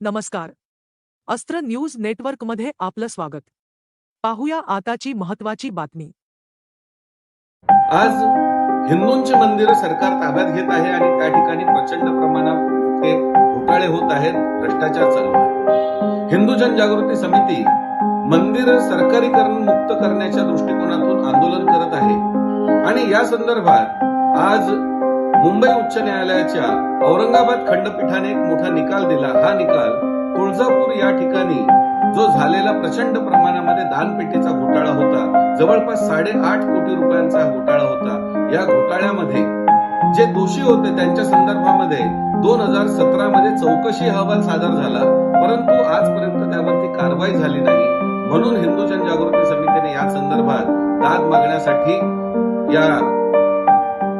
नमस्कार. अस्त्र न्यूज नेटवर्कमध्ये आपलं स्वागत. पाहूया आताची महत्वाची बातमी. आज हिंदूंची मंदिर सरकार ताब्यात घेत आहे आणि त्या ठिकाणी प्रचंड प्रमाणात घोटाळे होत आहेत भ्रष्टाचार चालू आहे. हिंदू जनजागृती समिती मंदिर सरकारीकरण मुक्त करण्याच्या दृष्टिकोनातून आंदोलन करत आहे. आणि या संदर्भात आज मुंबई उच्च न्यायालयाच्या औरंगाबाद खंडपीठाने एक मोठा निकाल दिला. हा निकाल तुळजापूर या ठिकाणी जो झालेला प्रचंड प्रमाणामध्ये दानपेटीचा घोटाळा होता जवळपास साडेआठ कोटी रुपयांचा घोटाळा होता. या घोटाळ्यामध्ये जे दोषी होते त्यांच्या संदर्भामध्ये दोन हजार सतरा मध्ये चौकशी अहवाल सादर झाला परंतु आजपर्यंत त्यावरती कारवाई झाली नाही. म्हणून हिंदू जनजागृती समितीने या संदर्भात दाद मागण्यासाठी या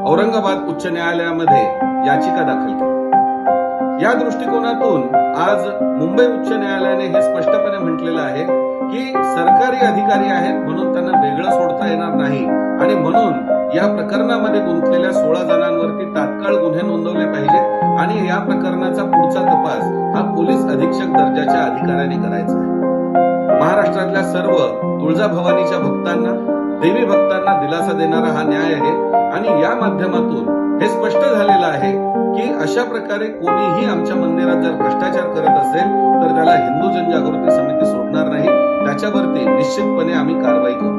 औरंगाबाद उच्च न्यायालयामध्ये याचिका दाखल केली. या दृष्टिकोनातून आज मुंबई उच्च न्यायालयाने हे स्पष्टपणे म्हटलेलं आहे की सरकारी अधिकारी आहेत म्हणून त्यांना वेगळं सोडता येणार नाही. आणि म्हणून या प्रकरणामध्ये गुंतलेल्या सोळा जणांवरती तात्काळ गुन्हे नोंदवले पाहिजे आणि या प्रकरणाचा पुढचा तपास हा पोलीस अधीक्षक दर्जाच्या अधिकाऱ्याने करायचा आहे. महाराष्ट्रातल्या सर्व तुळजाभवानीच्या भक्तांना देवी भक्तांना दिलासा देणारा हा न्याय आहे. या माध्यमातून हे स्पष्ट झालेलं आहे की अशा प्रकारे कोणीही आमच्या मंदिरात जर भ्रष्टाचार करत असेल तर त्याला हिंदू जनजागृती समिती सोडणार नाही. त्याच्यावरती निश्चितपणे आम्ही कारवाई करू.